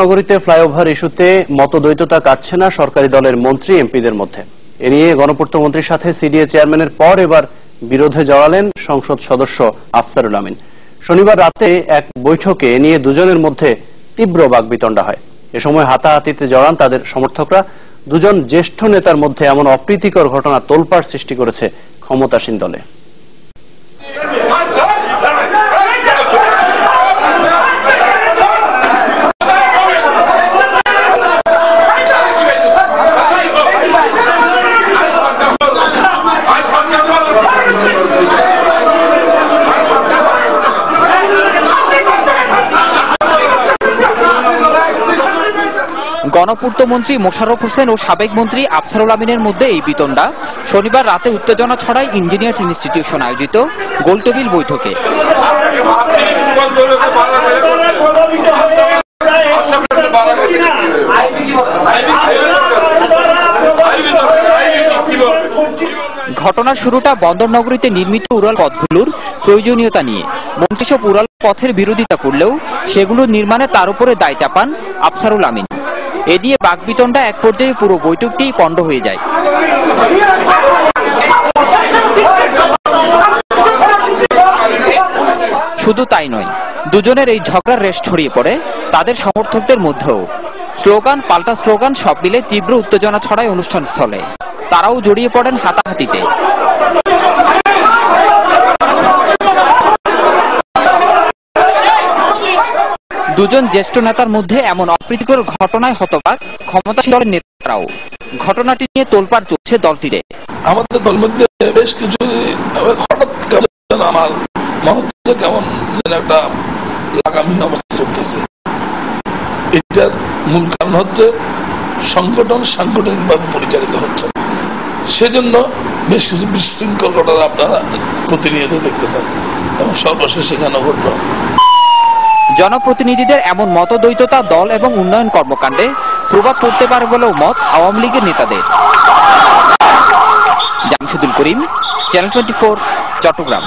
নগরীতে ফ্লাইওভার ইস্যুতে মতদ্বৈততা কাটছে না সরকারি দলের মন্ত্রী এমপিদের মধ্যে। এ নিয়ে গণপূর্ত মন্ত্রীর সাথে সিডিএ চেয়ারম্যানের পর এবার বিরোধে জড়ালেন সংসদ সদস্য আফসারুল আমিন। শনিবার রাতে এক বৈঠকে এ নিয়ে দুজনের মধ্যে তীব্র বাগবিতণ্ডা হয়। এ সময় হাতাহাতিতে জড়ান তাদের সমর্থকরা। দুজন জ্যেষ্ঠ নেতার মধ্যে এমন অপ্রীতিকর ঘটনা তোলপাড় সৃষ্টি করেছে ক্ষমতাসীন দলে। গণপূর্ত মন্ত্রী মোশাররফ হোসেন ও সাবেক মন্ত্রী আফসারুল আমিনের মধ্যে এই বিতণ্ডা। শনিবার রাতে উত্তেজনা ছড়ায় ইঞ্জিনিয়ার্স ইনস্টিটিউশন আয়োজিত গোলটেবিল বৈঠকে। ঘটনার শুরুটা বন্দরনগরীতে নির্মিত উড়াল পথগুলোর প্রয়োজনীয়তা নিয়ে। মন্ত্রিসব উড়াল পথের বিরোধিতা করলেও সেগুলো নির্মাণে তার উপরে দায় চাপান আফসারুল আমিন। এ নিয়ে বাকবিতণ্ডা এক পর্যায়ে পুরো বৈঠকটি পণ্ড হয়ে যায়। শুধু তাই নয়, দুজনের এই ঝগড়ার রেশ ছড়িয়ে পড়ে, তাদের সমর্থকদের মধ্যেও। স্লোগান পাল্টা স্লোগান সব মিলে তীব্র উত্তেজনা ছড়ায় অনুষ্ঠান স্থলে। তারাও জড়িয়ে পড়েন হাতাহাতিতে। দুজন জ্যেষ্ঠ নেতার মধ্যে এমন অপ্রীতিকর ঘটনায় হতবাক ক্ষমতাসীন দলের নেতারাও। ঘটনাটি নিয়ে তোলপাড় চলছে দলটিতে। আমাদের দলের মধ্যে বেশ কিছু হঠাৎ আমার মনে কেমন যেন একটা লাগামহীন অবস্থা চলতেছে। এটার মূল কারণ হচ্ছে সংগঠন সাংগঠনিকভাবে পরিচালিত হচ্ছে। সেজন্য বেশ কিছু বিশৃঙ্খল ঘটনা আপনারা প্রতিনিয়ত দেখতেছেন এবং সর্বশেষ সেখানে ঘটল। জনপ্রতিনিধিদের এমন মতদ্বৈততা, দল এবং উন্নয়ন কর্মকাণ্ডে প্রভাব পড়তে পারে বলেও মত আওয়ামী লীগের নেতাদের। Jamshedul Karim channel twenty Chattogram.